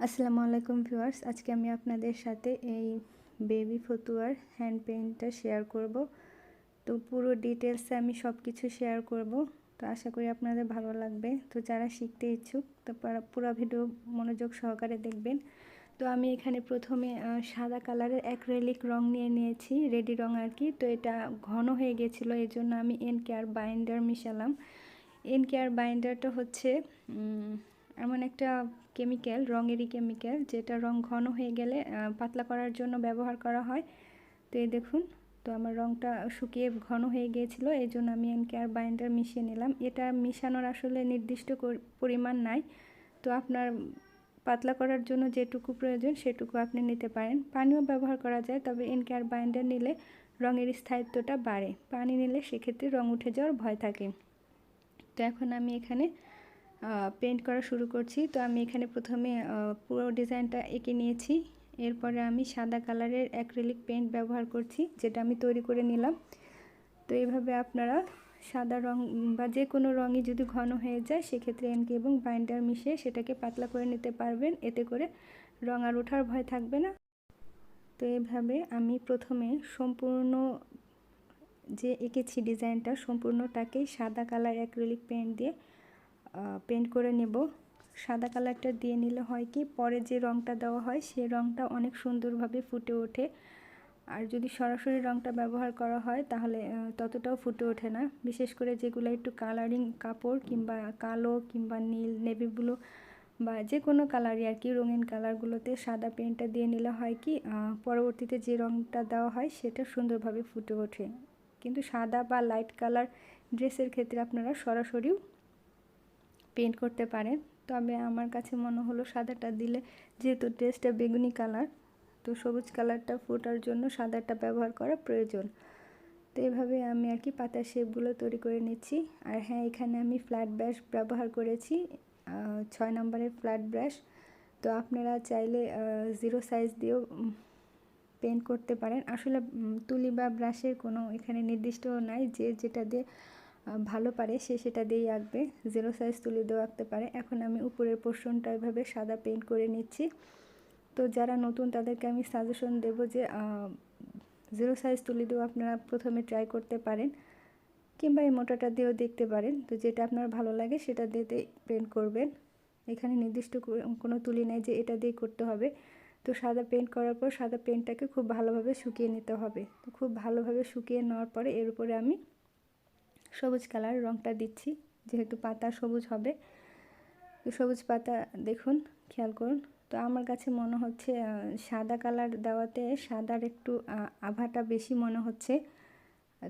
আসসালামু আলাইকুম ভিউয়ার্স, আজকে আমি আপনাদের সাথে এই বেবি ফতুয়ার হ্যান্ড পেইন্টটা শেয়ার করব। তো পুরো ডিটেলসে আমি সব কিছু শেয়ার করব। তো আশা করি আপনাদের ভালো লাগবে। তো যারা শিখতে ইচ্ছুক, তো পুরো ভিডিও মনোযোগ সহকারে দেখবেন। তো আমি এখানে প্রথমে সাদা কালারের অ্যাক্রেলিক রং নিয়ে নিয়েছি, রেডি রং আর কি। তো এটা ঘন হয়ে গেছিল এই জন্য আমি এন কেয়ার বাইন্ডার মিশালাম। এন কেয়ার বাইন্ডারটা হচ্ছে এমন একটা কেমিক্যাল রঙেরই কেমিক্যাল যেটা রং ঘন হয়ে গেলে পাতলা করার জন্য ব্যবহার করা হয়। তো এই দেখুন, তো আমার রংটা শুকিয়ে ঘন হয়ে গিয়েছিল, এই জন্য আমি কেয়ার বাইন্ডার মিশিয়ে নিলাম। এটা মিশানোর আসলে নির্দিষ্ট পরিমাণ নাই। তো আপনার পাতলা করার জন্য যেটুকু প্রয়োজন, সেটুকু আপনি নিতে পারেন। পানিও ব্যবহার করা যায়, তবে কেয়ার বাইন্ডার নিলে রঙের স্থায়িত্বটা বাড়ে। পানি নিলে সেক্ষেত্রে রং উঠে যাওয়ার ভয় থাকে। তো এখন আমি এখানে পেন্ট করা শুরু করছি। তো আমি এখানে প্রথমে পুরো ডিজাইনটা এঁকে নিয়েছি। এরপরে আমি সাদা কালারের অ্যাক্রিলিক পেন্ট ব্যবহার করছি, যেটা আমি তৈরি করে নিলাম। তো এইভাবে আপনারা সাদা রং বা যে কোনো রঙই যদি ঘন হয়ে যায়, সেক্ষেত্রে এনকে এবং বাইন্ডার মিশিয়ে সেটাকে পাতলা করে নিতে পারবেন। এতে করে রং আর ওঠার ভয় থাকবে না। তো এইভাবে আমি প্রথমে সম্পূর্ণ যে এঁকেছি ডিজাইনটা সম্পূর্ণটাকেই সাদা কালার অ্যাক্রিলিক পেন্ট দিয়ে পেন্ট করে নেব। সাদা কালারটা দিয়ে নিলে হয় কি, পরে যে রঙটা দেওয়া হয়, সেই রঙটা অনেক সুন্দরভাবে ফুটে ওঠে। আর যদি সরাসরি রঙটা ব্যবহার করা হয়, তাহলে ততটাও ফুটে ওঠে না। বিশেষ করে যেগুলো একটু কালারিং কাপড় কিংবা কালো কিংবা নীল নেভি ব্লু বা যে কোনো কালারই আর কি, রঙিন কালারগুলোতে সাদা পেন্টটা দিয়ে নিলে হয় কি পরবর্তীতে যে রঙটা দেওয়া হয়, সেটা সুন্দরভাবে ফুটে ওঠে। কিন্তু সাদা বা লাইট কালার ড্রেসের ক্ষেত্রে আপনারা সরাসরিও পেন্ট করতে পারেন তবে আমার কাছে মনে হলো সাদাটা দিলে যেহেতু ড্রেসটা বেগুনি কালার তো সবুজ কালারটা ফোটার জন্য সাদাটা ব্যবহার করা প্রয়োজন। তো এভাবে আমি আর কি পাতার শেপগুলো তৈরি করে নিচ্ছি। আর হ্যাঁ এখানে আমি ফ্ল্যাট ব্রাশ ব্যবহার করেছি ছয় নম্বরের ফ্ল্যাট ব্রাশ তো আপনারা চাইলে জিরো সাইজ দিয়েও পেন্ট করতে পারেন। আসলে তুলি বা ব্রাশের কোনো এখানে নির্দিষ্ট নাই। যে যেটা দিয়ে ভালো পারে, সে সেটা দিয়েই আঁকবে। জিরো সাইজ তুলি দিয়েও আঁকতে পারে। এখন আমি উপরের পোর্শনটা এভাবে সাদা পেন্ট করে নিচ্ছি। তো যারা নতুন, তাদেরকে আমি সাজেশন দেব যে জিরো সাইজ তুলি দিয়েও আপনারা প্রথমে ট্রাই করতে পারেন। কিংবা এই মোটাটা দিয়েও দেখতে পারেন। তো যেটা আপনার ভালো লাগে, সেটা দিয়ে পেন্ট করবেন। এখানে নির্দিষ্ট কোনো তুলি নেই যে এটা দিয়ে করতে হবে। তো সাদা পেন্ট করার পর সাদা পেন্টটাকে খুব ভালোভাবে শুকিয়ে নিতে হবে। তো খুব ভালোভাবে শুকিয়ে নেওয়ার পরে এর উপরে আমি সবুজ কালার রঙটা দিচ্ছি, যেহেতু পাতা সবুজ হবে। সবুজ পাতা দেখুন, খেয়াল করুন। তো আমার কাছে মনে হচ্ছে সাদা কালার দেওয়াতে সাদার একটু আভাটা বেশি মনে হচ্ছে।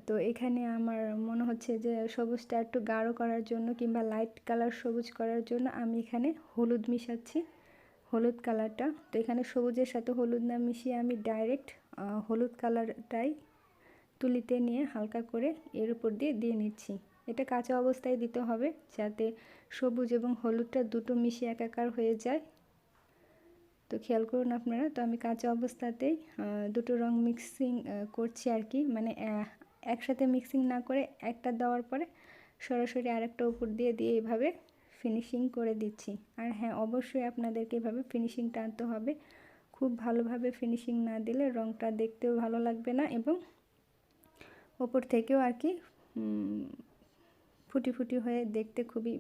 তো এখানে আমার মনে হচ্ছে যে সবুজটা একটু গাঢ় করার জন্য কিংবা লাইট কালার সবুজ করার জন্য আমি এখানে হলুদ মিশাচ্ছি, হলুদ কালারটা তো এখানে সবুজের সাথে হলুদ না মিশিয়ে আমি ডাইরেক্ট হলুদ কালারটাই তুলিতে নিয়ে হালকা করে এর উপর দিয়ে দিয়ে নিচ্ছি। এটা কাঁচা অবস্থায় দিতে হবে যাতে সবুজ এবং হলুদটা দুটো মিশিয়ে একাকার হয়ে যায়। তো খেয়াল করুন আপনারা, তো আমি কাঁচা অবস্থাতেই দুটো রং মিক্সিং করছি আর কি। মানে একসাথে মিক্সিং না করে একটা দেওয়ার পরে সরাসরি আরেকটা উপর দিয়ে দিয়ে এভাবে ফিনিশিং করে দিচ্ছি। আর হ্যাঁ অবশ্যই আপনাদেরকে এভাবে ফিনিশিংটা আনতে হবে। খুব ভালোভাবে ফিনিশিং না দিলে রংটা দেখতেও ভালো লাগবে না এবং ওপর থেকেও আর কি ফুটি ফুটি হয়ে দেখতে খুবই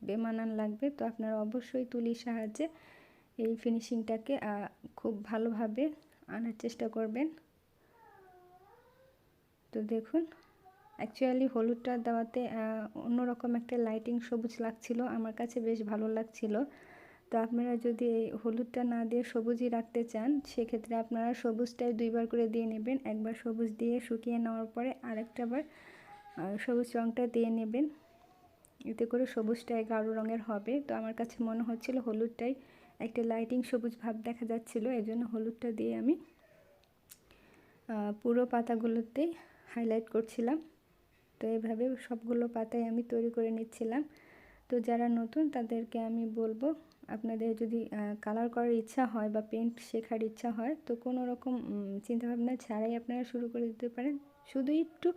বেমানান লাগবে। তো আপনারা অবশ্যই তুলির সাহায্যে এই ফিনিশিংটাকে খুব ভালোভাবে আনার চেষ্টা করবেন। তো দেখুন অ্যাকচুয়ালি হলুদটা দেওয়াতে অন্যরকম একটা লাইটিং সবুজ লাগছিল, আমার কাছে বেশ ভালো লাগছিল। তো আপনারা যদি এই হলুদটা না দিয়ে সবুজই রাখতে চান, সেক্ষেত্রে আপনারা সবুজটাই দুইবার করে দিয়ে নেবেন। একবার সবুজ দিয়ে শুকিয়ে নেওয়ার পরে আরেকটা বার সবুজ রঙটা দিয়ে নেবেন। এতে করে সবুজটাই গাঢ় রঙের হবে। তো আমার কাছে মনে হচ্ছিল হলুদটাই একটা লাইটিং সবুজ ভাব দেখা যাচ্ছিল এই জন্য হলুদটা দিয়ে আমি পুরো পাতাগুলোতেই হাইলাইট করছিলাম। তো এইভাবে সবগুলো পাতায় আমি তৈরি করে নিচ্ছিলাম। তো যারা নতুন তাদেরকে আমি বলব আপনাদের যদি কালার করার ইচ্ছা হয় বা পেন্ট শেখার ইচ্ছা হয়, তো কোনো রকম চিন্তাভাবনা ছাড়াই আপনারা শুরু করে দিতে পারেন। শুধু একটু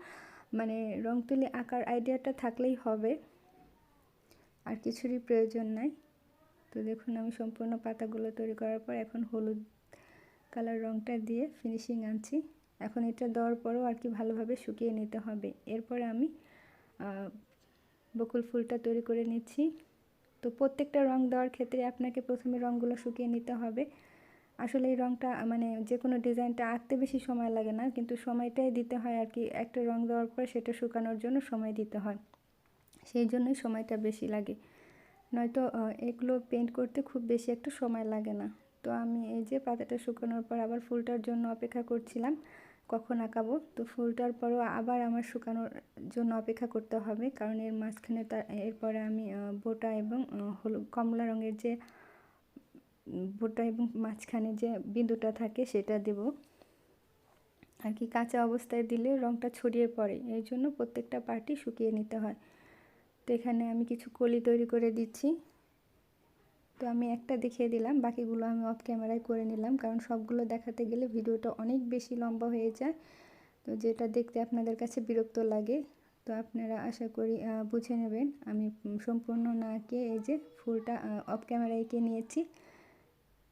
মানে রং তুলি আঁকার আইডিয়াটা থাকলেই হবে। আর কিছুরই প্রয়োজন নাই। তো দেখুন, আমি সম্পূর্ণ পাতাগুলো তৈরি করার পর এখন হলুদ কালার রঙটা দিয়ে ফিনিশিং আনছি। এখন এটা দেওয়ার পরও আর কি ভালোভাবে শুকিয়ে নিতে হবে। এরপরে আমি বকুল ফুলটা তৈরি করে নিচ্ছি। তো প্রত্যেকটা রং দেওয়ার ক্ষেত্রে আপনাকে প্রথমে রঙগুলো শুকিয়ে নিতে হবে। আসলে এই রঙটা মানে যে কোনো ডিজাইনটা আঁকতে বেশি সময় লাগে না, কিন্তু সময়টাই দিতে হয় আর কি। একটা রং দেওয়ার পর সেটা শুকানোর জন্য সময় দিতে হয়। সেই জন্যই সময়টা বেশি লাগে। নয়তো এগুলো পেন্ট করতে খুব বেশি একটা সময় লাগে না। তো আমি এই যে পাতাটা শুকানোর পর আবার ফুলটার জন্য অপেক্ষা করছিলাম। কখন আঁকাবো? তো ফুলটার পরও আবার আমার শুকানোর জন্য অপেক্ষা করতে হবে। কারণ এর মাঝখানে তার, এরপরে আমি বোটা এবং হলুদ, কমলা রঙের যে, বোটা এবং মাঝখানে যে বিন্দুটা থাকে সেটা দেব। আর কি কাঁচা অবস্থায় দিলে রঙটা ছড়িয়ে পড়ে। এই জন্য প্রত্যেকটা পার্টি শুকিয়ে নিতে হয়। তো এখানে আমি কিছু কলি তৈরি করে দিচ্ছি। তো আমি একটা দেখিয়ে দিলাম, বাকিগুলো আমি অফ ক্যামেরায় করে নিলাম, কারণ সবগুলো দেখাতে গেলে ভিডিওটা অনেক বেশি লম্বা হয়ে যায়। তো যেটা দেখতে আপনাদের কাছে বিরক্ত লাগে, তো আপনারা আশা করি বুঝে নেবেন। আমি সম্পূর্ণ না এঁকে এই যে ফুলটা অফ ক্যামেরায় এঁকে নিয়েছি।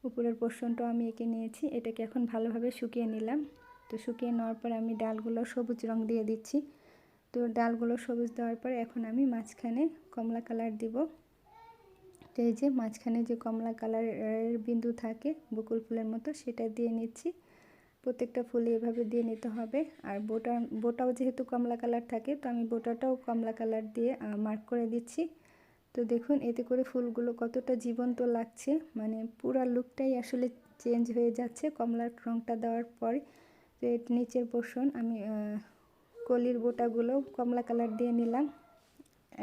উপরের পোর্শনটাও আমি এঁকে নিয়েছি। এটাকে এখন ভালোভাবে শুকিয়ে নিলাম। তো শুকিয়ে নেওয়ার পর আমি ডালগুলো সবুজ রং দিয়ে দিচ্ছি। তো ডালগুলো সবুজ দেওয়ার পর এখন আমি মাঝখানে কমলা কালার দিব। এই যে মাঝখানে যে কমলা কালারের বিন্দু থাকে বকুল ফুলের মতো, সেটা দিয়ে নিচ্ছি। প্রত্যেকটা ফুলে এভাবে দিয়ে নিতে হবে। আর বোটা বোটাও যেহেতু কমলা কালার থাকে, তো আমি বোটাটাও কমলা কালার দিয়ে মার্ক করে দিচ্ছি। তো দেখুন, এতে করে ফুলগুলো কতটা জীবন্ত লাগছে। মানে পুরা লুকটাই আসলে চেঞ্জ হয়ে যাচ্ছে কমলার রঙটা দেওয়ার পরে। তো এর নিচের পোষণ আমি কলির বোটাগুলো কমলা কালার দিয়ে নিলাম।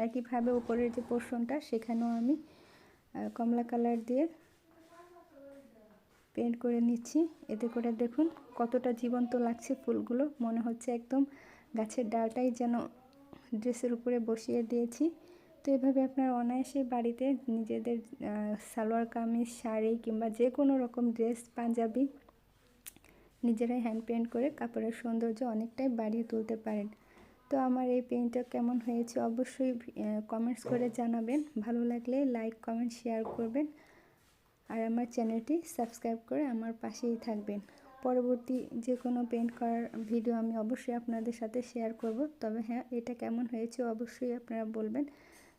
একইভাবে উপরের যে পোর্শনটা সেখানেও আমি কমলা কালার দিয়ে পেন্ট করে নিচ্ছি। এতে করে দেখুন কতটা জীবন্ত লাগছে ফুলগুলো। মনে হচ্ছে একদম গাছের ডালটাই যেন ড্রেসের উপরে বসিয়ে দিয়েছি। তো এভাবে আপনার অনায়াসে বাড়িতে নিজেদের সালোয়ার কামিজ, শাড়ি কিংবা যে কোনো রকম ড্রেস পাঞ্জাবি নিজেরাই হ্যান্ড পেন্ট করে কাপড়ের সৌন্দর্য অনেকটাই বাড়িয়ে তুলতে পারেন। তো আমার এই পেনটা কেমন হয়েছে অবশ্যই কমেন্টস করে জানাবেন। ভালো লাগলে লাইক কমেন্ট শেয়ার করবেন। আর আমার চ্যানেলটি সাবস্ক্রাইব করে আমার পাশেই থাকবেন। পরবর্তী যে কোনো পেন্ট করার ভিডিও আমি অবশ্যই আপনাদের সাথে শেয়ার করব। তবে হ্যাঁ এটা কেমন হয়েছে অবশ্যই আপনারা বলবেন।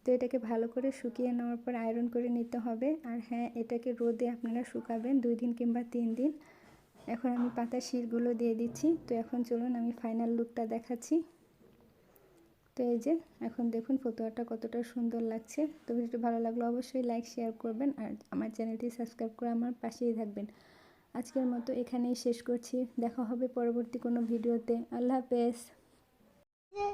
তো এটাকে ভালো করে শুকিয়ে নেওয়ার পর আয়রন করে নিতে হবে। আর হ্যাঁ এটাকে রোদে আপনারা শুকাবেন দুই দিন কিংবা তিন দিন। এখন আমি পাতা শিরগুলো দিয়ে দিচ্ছি। তো এখন চলুন আমি ফাইনাল লুকটা দেখাচ্ছি। তো এই যে, এখন দেখুন ফটোয়াটা কতটা সুন্দর লাগছে। তো ভিডিওটি ভালো লাগল অবশ্যই লাইক শেয়ার করবেন আর আমার চ্যানেলটি সাবস্ক্রাইব করে আমার পাশেই থাকবেন। আজকের মতো এখানেই শেষ করছি। দেখা হবে পরবর্তী কোনো ভিডিওতে। আল্লাহ হাফেজ।